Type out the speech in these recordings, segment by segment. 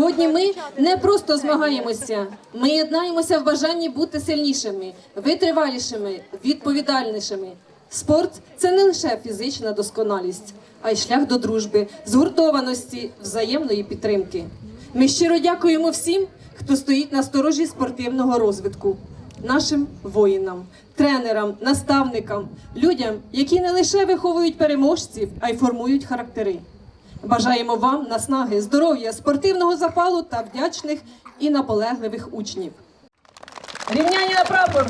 Сьогодні ми не просто змагаємося, ми єднаємося в бажанні бути сильнішими, витривалішими, відповідальнішими. Спорт це не лише фізична досконалість, а й шлях до дружби, згуртованості, взаємної підтримки. Ми щиро дякуємо всім, хто стоїть на сторожі спортивного розвитку, нашим воїнам, тренерам, наставникам, людям, які не лише виховують переможців, а й формують характери. Бажаємо вам наснаги, здоров'я, спортивного запалу та вдячних і наполегливих учнів. Рівняння на прапор!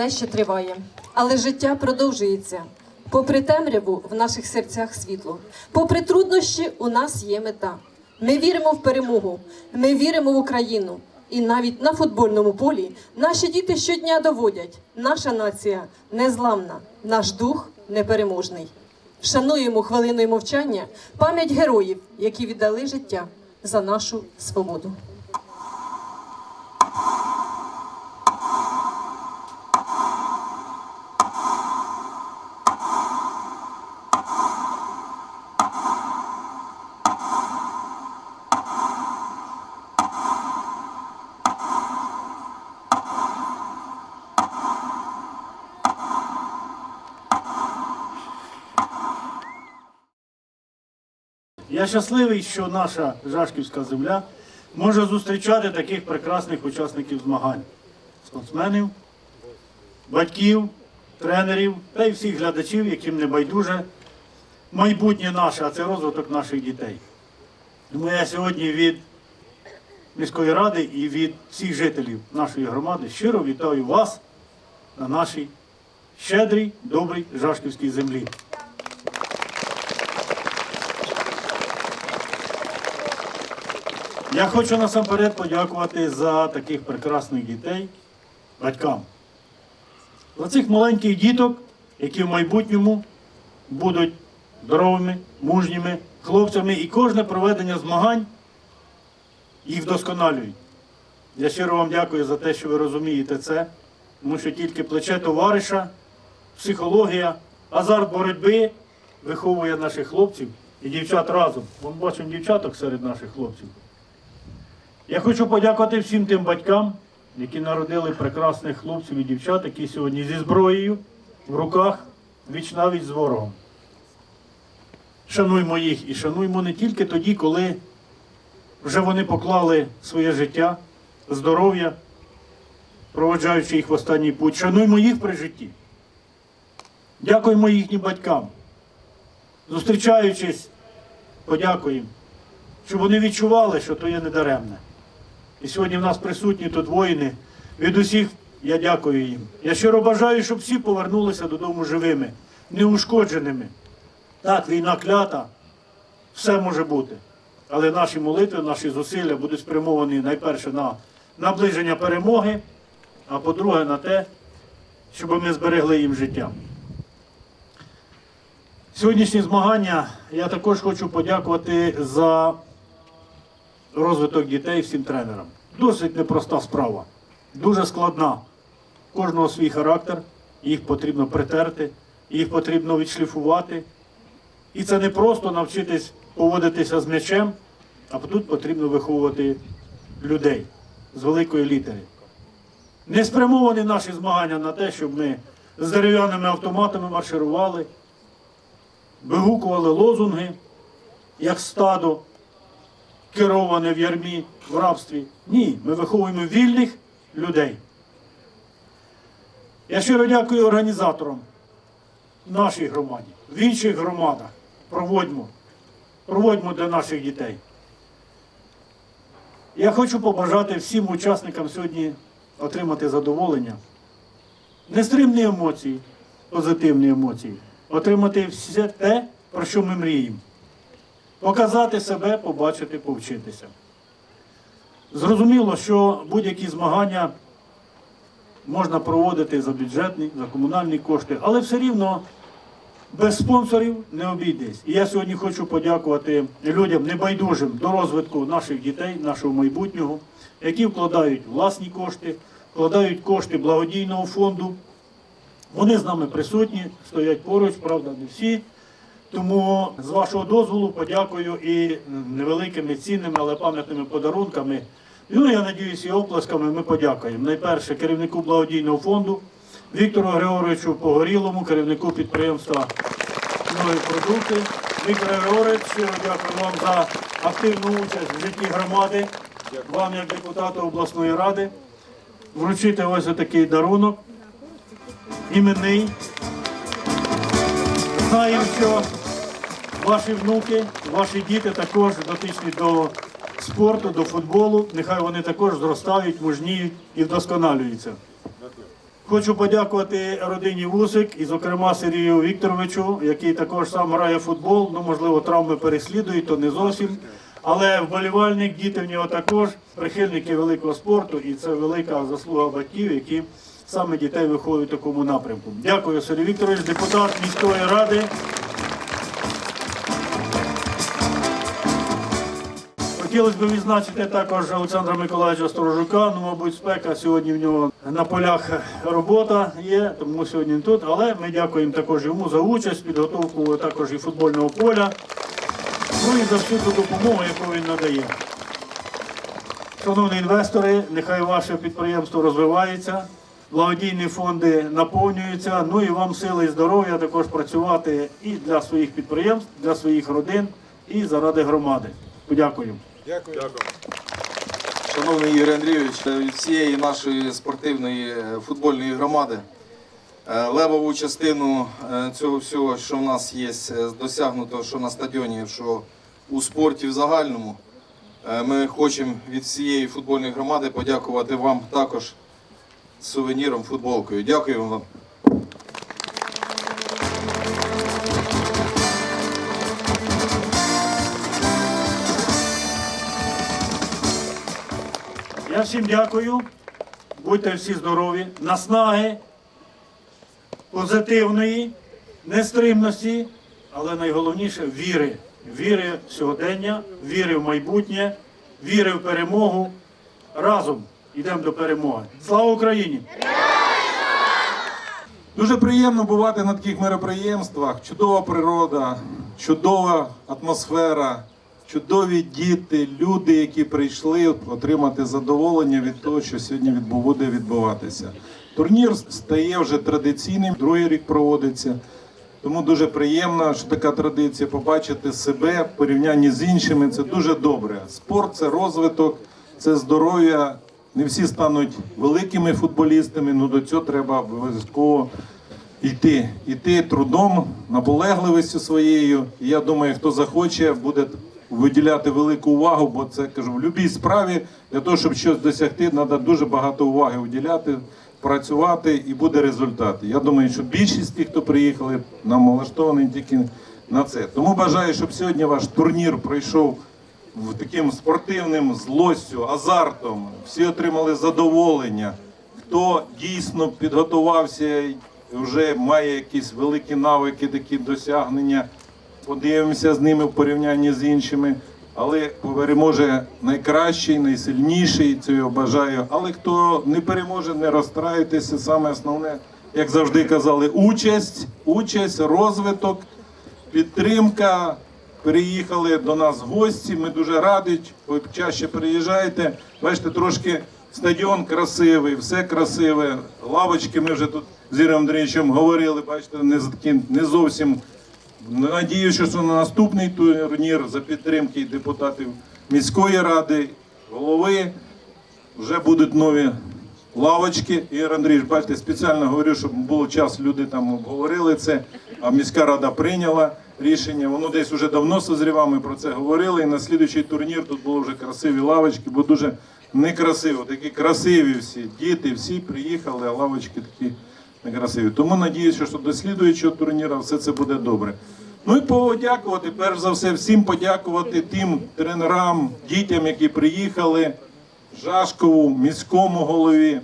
Все ще триває, але життя продовжується. Попри темряву в наших серцях світло, попри труднощі, у нас є мета. Ми віримо в перемогу, ми віримо в Україну. І навіть на футбольному полі наші діти щодня доводять, наша нація незламна, наш дух непереможний. Вшануємо хвилиною мовчання пам'ять героїв, які віддали життя за нашу свободу. Я щасливий, що наша Жашківська земля може зустрічати таких прекрасних учасників змагань, спортсменів, батьків, тренерів та й всіх глядачів, яким не байдуже майбутнє наше, а це розвиток наших дітей. Тому я сьогодні від міської ради і від всіх жителів нашої громади щиро вітаю вас на нашій щедрій, добрій Жашківській землі. Я хочу насамперед подякувати за таких прекрасних дітей, батькам. За цих маленьких діток, які в майбутньому будуть здоровими, мужніми хлопцями, і кожне проведення змагань їх вдосконалюють. Я щиро вам дякую за те, що ви розумієте це, тому що тільки плече товариша, психологія, азарт боротьби виховує наших хлопців і дівчат разом. Ми бачимо дівчаток серед наших хлопців. Я хочу подякувати всім тим батькам, які народили прекрасних хлопців і дівчат, які сьогодні зі зброєю в руках віч навіть з ворогом. Шануймо їх і шануймо не тільки тоді, коли вже вони поклали своє життя, здоров'я, проводжаючи їх в останній путь. Шануймо їх при житті. Дякуємо їхнім батькам. Зустрічаючись, подякуємо, щоб вони відчували, що то є недаремне. І сьогодні в нас присутні тут воїни. Від усіх я дякую їм. Я щиро бажаю, щоб всі повернулися додому живими, неушкодженими. Так, війна клята, все може бути. Але наші молитви, наші зусилля будуть спрямовані найперше на наближення перемоги, а по-друге, на те, щоб ми зберегли їм життя. Сьогоднішні змагання я також хочу подякувати за розвиток дітей всім тренерам. Досить непроста справа, дуже складна. Кожного свій характер, їх потрібно притерти, їх потрібно відшліфувати. І це не просто навчитись поводитися з м'ячем, а тут потрібно виховувати людей з великої літери. Не спрямовані наші змагання на те, щоб ми з дерев'яними автоматами марширували, вигукували лозунги, як стадо, кероване в ярмі, в рабстві. Ні, ми виховуємо вільних людей. Я щиро дякую організаторам нашій громаді, в інших громадах. Проводьмо, проводьмо для наших дітей. Я хочу побажати всім учасникам сьогодні отримати задоволення, нестримні емоції, позитивні емоції, отримати все те, про що ми мріємо. Показати себе, побачити, повчитися. Зрозуміло, що будь-які змагання можна проводити за бюджетні, за комунальні кошти, але все рівно без спонсорів не обійдесь. І я сьогодні хочу подякувати людям небайдужим до розвитку наших дітей, нашого майбутнього, які вкладають власні кошти, вкладають кошти благодійного фонду. Вони з нами присутні, стоять поруч, правда, не всі. Тому з вашого дозволу подякую і невеликими цінними, але пам'ятними подарунками. Ну, я надіюся, і оплесками ми подякуємо. Найперше керівнику благодійного фонду Віктору Григоровичу Погорілому, керівнику підприємства «Нові продукти. Віктор Григорович, дякую вам за активну участь в житті громади, вам як депутату обласної ради. Вручити ось такий дарунок. Іменний. Знаємо, що ваші внуки, ваші діти також дотичні до спорту, до футболу. Нехай вони також зростають, мужніють і вдосконалюються. Хочу подякувати родині Вусик і, зокрема, Сергію Вікторовичу, який також сам грає футбол. Ну, можливо, травми переслідують, то не зовсім. Але вболівальник, діти в нього також прихильники великого спорту, і це велика заслуга батьків, які саме дітей виховують в такому напрямку. Дякую, Сергій Вікторович, депутат міської ради. Хотілося б відзначити також Олександра Миколаївича Сторожука. Ну, мабуть, спека сьогодні в нього на полях робота є, тому сьогодні він тут. Але ми дякуємо також йому за участь, підготовку також і футбольного поля. Ну і за всю ту допомогу, яку він надає. Шановні інвестори, нехай ваше підприємство розвивається, благодійні фонди наповнюються. Ну і вам сили і здоров'я також працювати і для своїх підприємств, для своїх родин, і заради громади. Подякую. Шановний Ігор Андрійович, від всієї нашої спортивної е, футбольної громади е, левову частину е, цього всього, що в нас є досягнуто, що на стадіоні, що у спорті в загальному, ми хочемо від всієї футбольної громади подякувати вам також сувеніром, футболкою. Дякую вам. Я всім дякую. Будьте всі здорові, наснаги, позитивної, нестримності, але найголовніше віри. Віри в сьогодення, віри в майбутнє, віри в перемогу. Разом йдемо до перемоги. Слава Україні! Дуже приємно бувати на таких мероприємствах. Чудова природа, чудова атмосфера, чудові діти, люди, які прийшли отримати задоволення від того, що сьогодні буде відбуватися. Турнір стає вже традиційним, другий рік проводиться. Тому дуже приємно, що така традиція побачити себе в порівнянні з іншими. Це дуже добре. Спорт це розвиток, це здоров'я. Не всі стануть великими футболістами, але до цього треба обов'язково йти. Йти трудом, наполегливістю своєю. І я думаю, хто захоче, буде виділяти велику увагу, бо це кажу, в будь-якій справі для того, щоб щось досягти, треба дуже багато уваги уділяти, працювати і буде результат. Я думаю, що більшість тих, хто приїхали, нам налаштовані тільки на це. Тому бажаю, щоб сьогодні ваш турнір пройшов в таким спортивним злостю, азартом. Всі отримали задоволення. хто дійсно підготувався вже має якісь великі навики, такі досягнення. Подивимося з ними в порівнянні з іншими. Але переможе найкращий, найсильніший, цього бажаю. Але хто не переможе, не розстраюйтеся. Саме основне, як завжди казали, участь, участь, розвиток, підтримка. Приїхали до нас гості. Ми дуже раді. Ви чаще приїжджаєте. Бачите, трошки стадіон красивий, все красиве. Лавочки ми вже тут з Ігорем Андрійовичем говорили. Бачите, не не зовсім Надіюся, що на наступний турнір за підтримки депутатів міської ради, голови вже будуть нові лавочки. Ігор Андрійович, бачите, спеціально говорю, щоб було час, люди там обговорили це, а міська рада прийняла рішення. Воно десь вже давно созрівало, ми про це говорили. І на слідуючий турнір тут були вже красиві лавочки, бо дуже некрасиво. Такі красиві всі діти, всі приїхали, а лавочки такі некрасиві. Тому надіюся, що до слідуючого турніру все це буде добре. Ну і подякувати, перш за все, всім подякувати тим тренерам, дітям, які приїхали, Жашкову, міському голові,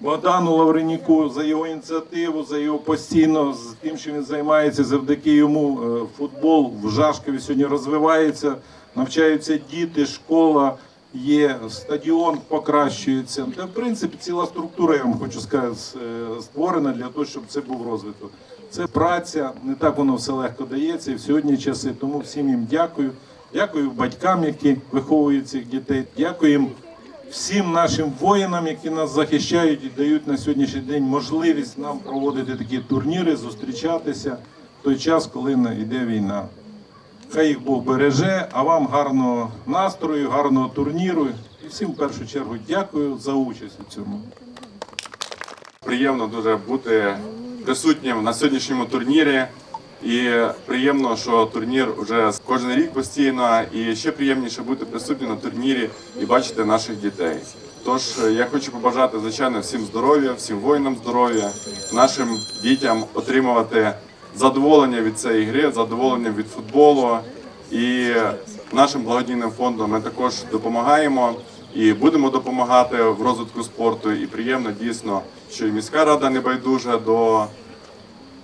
Богдану Лавреніку за його ініціативу, за його постійно з тим, що він займається, завдяки йому е, футбол в Жашкові сьогодні розвивається, навчаються діти, школа є, стадіон покращується. Та, в принципі, ціла структура, я вам хочу сказати, е, створена для того, щоб це був розвиток. Це праця, не так воно все легко дається і в сьогодні часи. Тому всім їм дякую. Дякую батькам, які виховують цих дітей. Дякую всім нашим воїнам, які нас захищають і дають на сьогоднішній день можливість нам проводити такі турніри, зустрічатися в той час, коли йде війна. Хай їх Бог береже, а вам гарного настрою, гарного турніру. І всім в першу чергу дякую за участь у цьому. Приємно дуже бути присутнім на сьогоднішньому турнірі. І приємно, що турнір вже кожен рік постійно. І ще приємніше бути присутнім на турнірі і бачити наших дітей. Тож я хочу побажати, звичайно, всім здоров'я, всім воїнам здоров'я, нашим дітям отримувати задоволення від цієї гри, задоволення від футболу. І нашим благодійним фондом ми також допомагаємо і будемо допомагати в розвитку спорту. І приємно дійсно, що і міська рада не байдужа до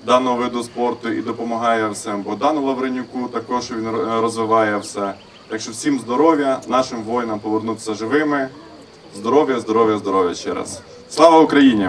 даного виду спорту і допомагає всім. Богдану Лавренюку також він розвиває все. Так що всім здоров'я, нашим воїнам повернутися живими. Здоров'я, здоров'я, здоров'я ще раз. Слава Україні!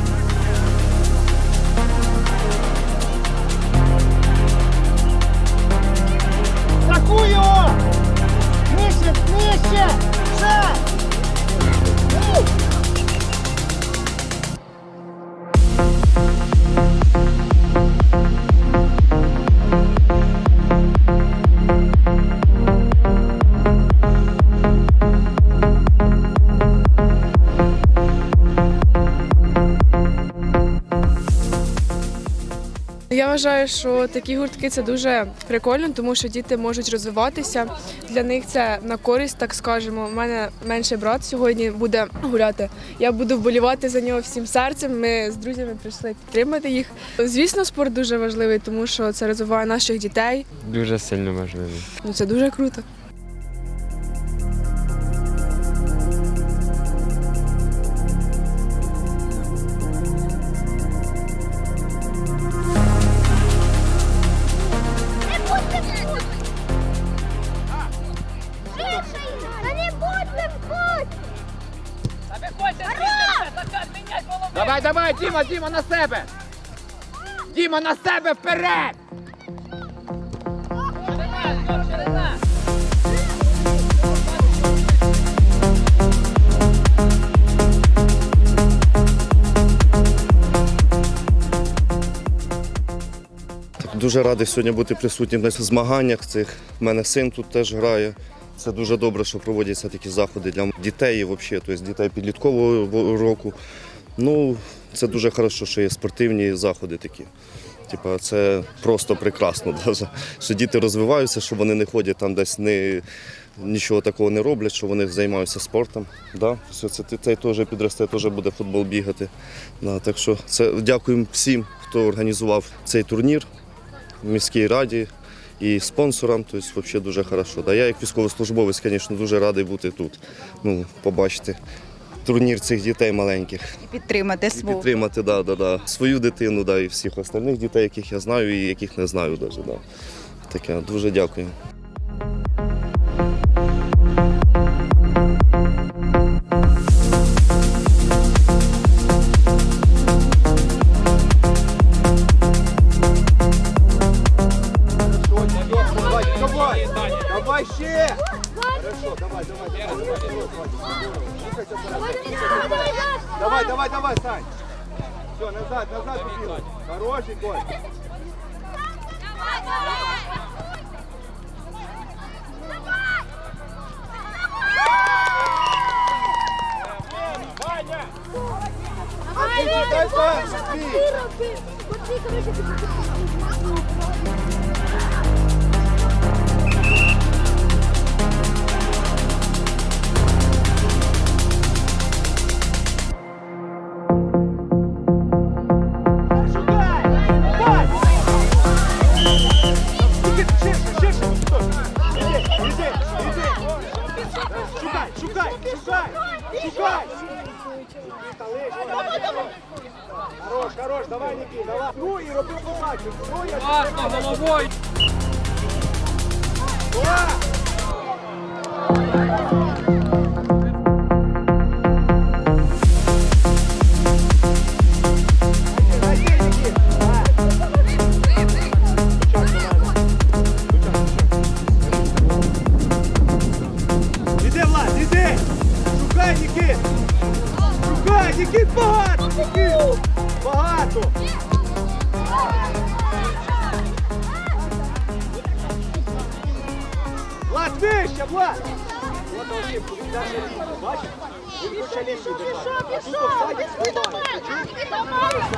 вважаю, що такі гуртки це дуже прикольно, тому що діти можуть розвиватися. Для них це на користь, так скажемо. У мене менший брат сьогодні буде гуляти. Я буду вболівати за нього всім серцем. Ми з друзями прийшли підтримати їх. Звісно, спорт дуже важливий, тому що це розвиває наших дітей. Дуже сильно важливий. Ну це дуже круто. Діма, Діма на себе! Діма на себе вперед! Дуже радий сьогодні бути присутнім на змаганнях цих. У мене син тут теж грає. Це дуже добре, що проводяться такі заходи для дітей, взагалі, тобто дітей підліткового року. Ну, це дуже добре, що є спортивні заходи такі. Типа, це просто прекрасно, що діти розвиваються, що вони не ходять там десь не, нічого такого не роблять, що вони займаються спортом. Да? Все, це, цей теж підросте, теж буде футбол бігати. Да, так що це дякуємо всім, хто організував цей турнір міській раді і спонсорам. Тобто, взагалі дуже хорошо. Да, я як військовослужбовець, звісно, дуже радий бути тут. Ну, побачити турнір цих дітей маленьких. підтримати І підтримати да, да, да, свою дитину, да, і всіх остальних дітей, яких я знаю і яких не знаю. Даже, да. Таке, дуже дякую. Все, назад, назад. Хороший гол. Дай пас, быстрей! Шукай, шукай! Хорош, хорош, давай, Ники, давай. Ну і роби побачу. Ну, я Класно, головою. Іди, вище, Влад! Вот вообще, даже бачиш? Він хоче лінію держати, а тут офсайд спливає. Чуєш?